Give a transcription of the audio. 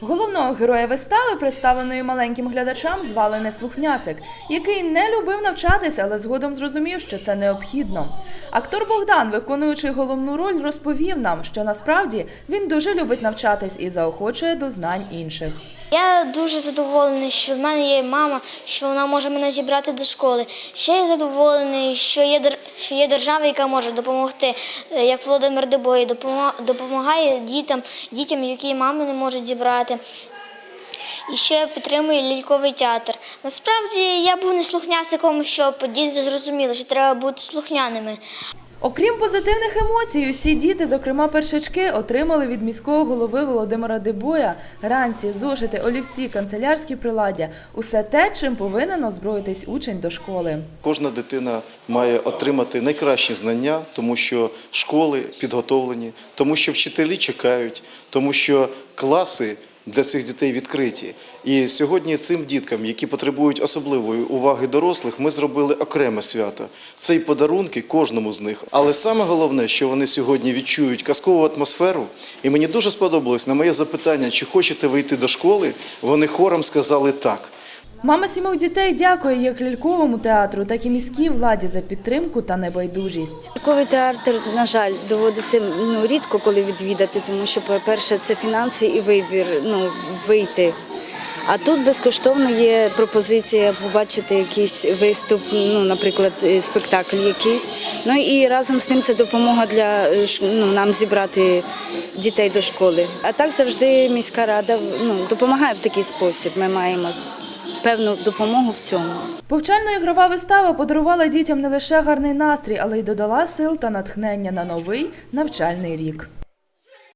Головного героя вистави, представленої маленьким глядачам, звали Неслухнясик, який не любив навчатися, але згодом зрозумів, що це необхідно. Актор Богдан, виконуючи головну роль, розповів нам, що насправді він дуже любить навчатись і заохочує до знань інших. Я дуже задоволений, що в мене є мама, що вона може мене зібрати до школи. Ще я задоволений, що є що є держава, яка може допомогти, е, як Володимир Дебой, допома- допомагає дітям, дітям, які мами не можуть зібрати. І ще підтримує ляльковий театр. Насправді я був не слухнясиком, щоб діти зрозуміли, що треба бути слухняними. Окрім позитивних емоцій, усі діти, зокрема першачки, отримали від міського голови Володимира Дебоя ранці, зошити, олівці, канцелярські приладдя – усе те, чим повинен озброїтись учень до школи. Кожна дитина має отримати найкращі знання, тому що школи підготовлені, тому що вчителі чекають, тому що класи для цих дітей відкриті. І сьогодні цим діткам, які потребують особливої уваги дорослих, ми зробили окреме свято. Це й подарунки кожному з них. Але саме головне, що вони сьогодні відчують казкову атмосферу. І мені дуже сподобалось на моє запитання, чи хочете вийти до школи, вони хором сказали так. Мама сімох дітей дякує як ляльковому театру, так і міській владі за підтримку та небайдужість. Ляльковий театр, на жаль, доводиться ну, рідко коли відвідати, тому що, по-перше, це фінанси і вибір ну, вийти. А тут безкоштовно є пропозиція побачити якийсь виступ, ну, наприклад, е, спектакль якийсь. Ну і разом з тим це допомога для е, ну, нам зібрати дітей до школи. А так завжди міська рада ну, допомагає в такий спосіб. Ми маємо певну допомогу в цьому. Повчально-ігрова вистава подарувала дітям не лише гарний настрій, але й додала сил та натхнення на новий навчальний рік.